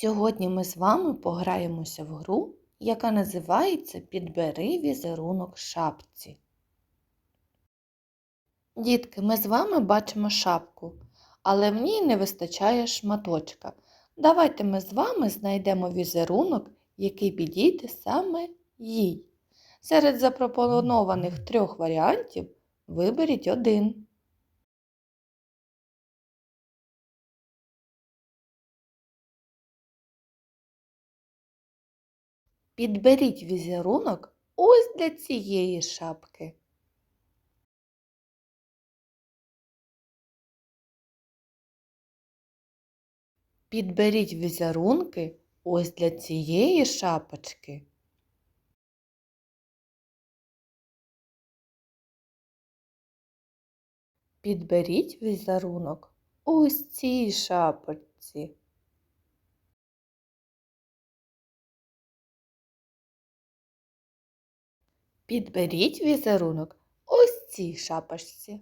Сьогодні ми з вами пограємося в гру, яка називається Підбери візерунок шапці. Дітки, ми з вами бачимо шапку, але в ній не вистачає шматочка. Давайте ми з вами знайдемо візерунок, який підійде саме їй. Серед запропонованих трьох варіантів виберіть один. Підберіть візерунок ось для цієї шапки. Підберіть візерунки ось для цієї шапочки. Підберіть візерунок ось цій шапочці. Підберіть візерунок ось цій шапочці.